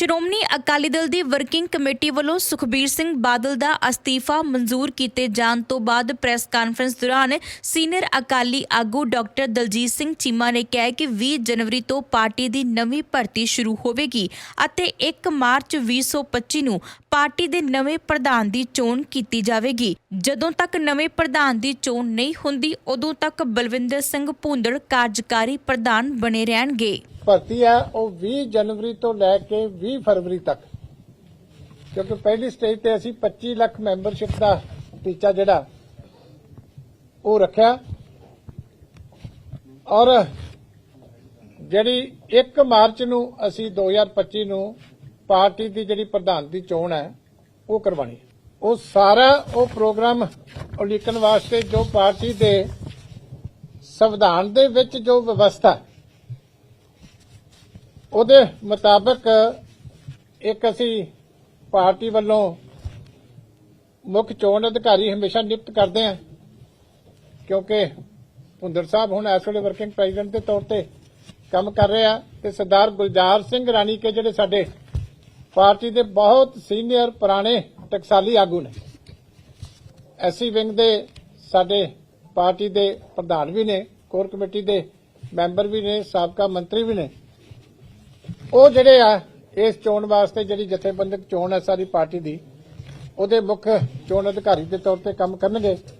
ਸ਼੍ਰੋਮਣੀ ਅਕਾਲੀ ਦਲ ਦੀ working committee ਵੱਲੋਂ ਸੁਖਬੀਰ ਸਿੰਘ ਬਾਦਲ ਦਾ ਅਸਤੀਫਾ ਮਨਜ਼ੂਰ ਕੀਤੇ ਜਾਣ ਤੋਂ ਬਾਅਦ ਪ੍ਰੈਸ ਕਾਨਫਰੰਸ ਦੌਰਾਨ ਸੀਨੀਅਰ ਅਕਾਲੀ ਆਗੂ ਡਾਕਟਰ ਦਲਜੀਤ ਸਿੰਘ ਚੀਮਾ ਨੇ ਕਿਹਾ ਕਿ 20 ਜਨਵਰੀ ਤੋਂ ਪਾਰਟੀ ਦੀ ਨਵੀਂ ਭਰਤੀ ਸ਼ੁਰੂ ਹੋਵੇਗੀ ਅਤੇ 1 ਮਾਰਚ 2025 ਨੂੰ ਪਾਰਟੀ ਦੇ ਨਵੇਂ ਪ੍ਰਧਾਨ ਦੀ ਚੋਣ ਕੀਤੀ ਜਾਵੇਗੀ। ਜਦੋਂ ਤੱਕ ਨਵੇਂ ਪ੍ਰਧਾਨ ਦੀ ਚੋਣ ਨਹੀਂ ਹੁੰਦੀ, ਉਦੋਂ ਤੱਕ ਬਲਵਿੰਦਰ ਸਿੰਘ ਭੁੰਦੜ ਕਾਰਜਕਾਰੀ ਪ੍ਰਧਾਨ ਬਣੇ ਰਹਿਣਗੇ। ਭਰਤੀ ਹੈ ਉਹ 20 ਜਨਵਰੀ ਤੋਂ ਲੈ ਕੇ 20 ਫਰਵਰੀ ਤੱਕ। ਕਿਉਂਕਿ ਪਹਿਲੀ ਸਟੇਜ ਤੇ ਅਸੀਂ 25 ਲੱਖ ਮੈਂਬਰਸ਼ਿਪ ਦਾ ਟੀਚਾ ਜਿਹੜਾ, ਉਹ ਰੱਖਿਆ। ਔਰ ਜਿਹੜੀ 1 ਮਾਰਚ ਨੂੰ ਅਸੀਂ 2025 ਨੂੰ ਪਾਰਟੀ ਦੀ ਜਿਹੜੀ ਪ੍ਰਧਾਨ ਦੀ ਚੋਣ ਹੈ, ਉਹ ਕਰਵਾਣੀ ਉਹ ਸਾਰਾ ਉਹ ਪ੍ਰੋਗਰਾਮ ਉਲੀਕਣ ਵਾਸਤੇ ਜੋ ਪਾਰਟੀ ਦੇ ਸੰਵਿਧਾਨ ਦੇ ਵਿੱਚ ਜੋ ਵਿਵਸਥਾ ਹੈ ਉਹਦੇ ਮੁਤਾਬਕ ਇੱਕ ਅਸੀਂ ਪਾਰਟੀ ਵੱਲੋਂ ਮੁੱਖ ਚੋਣ ਅਧਿਕਾਰੀ ਹਮੇਸ਼ਾ ਨਿਯੁਕਤ ਕਰਦੇ ਹਾਂ, ਕਿਉਂਕਿ ਭੁੰਦਰ ਸਾਹਿਬ ਹੁਣ ਇਸ ਵੇਲੇ ਵਰਕਿੰਗ ਪ੍ਰੈਜ਼ੀਡੈਂਟ ਦੇ ਤੌਰ ਤੇ ਕੰਮ ਕਰ ਰਹੇ ਆ ਤੇ ਸਰਦਾਰ ਗੁਲਜ਼ਾਰ ਸਿੰਘ ਰਾਣੀ ਕੇ ਜਿਹੜੇ ਸਾਡੇ ਪਾਰਟੀ ਦੇ ਬਹੁਤ ਸੀਨੀਅਰ ਪੁਰਾਣੇ ਟਕਸਾਲੀ ਆਗੂ ਨੇ। ਐਸੀ ਵਿੰਗ ਦੇ ਸਾਡੇ ਪਾਰਟੀ ਦੇ ਪ੍ਰਧਾਨ ਵੀ ਨੇ, ਕੋਰ ਕਮੇਟੀ ਦੇ ਮੈਂਬਰ ਵੀ ਨੇ, ਸਾਬਕਾ ਮੰਤਰੀ ਵੀ ਨੇ। ਉਹ ਜਿਹੜੇ ਆ, ਇਸ ਚੋਣ ਵਾਸਤੇ ਜਿਹੜੀ ਜਥੇਬੰਦਕ ਚੋਣ ਹੈ ਸਾਰੀ ਪਾਰਟੀ ਦੀ, ਉਹਦੇ ਮੁੱਖ ਚੋਣ ਅਧਿਕਾਰੀ ਦੇ ਤੌਰ ਤੇ ਕੰਮ ਕਰਨਗੇ।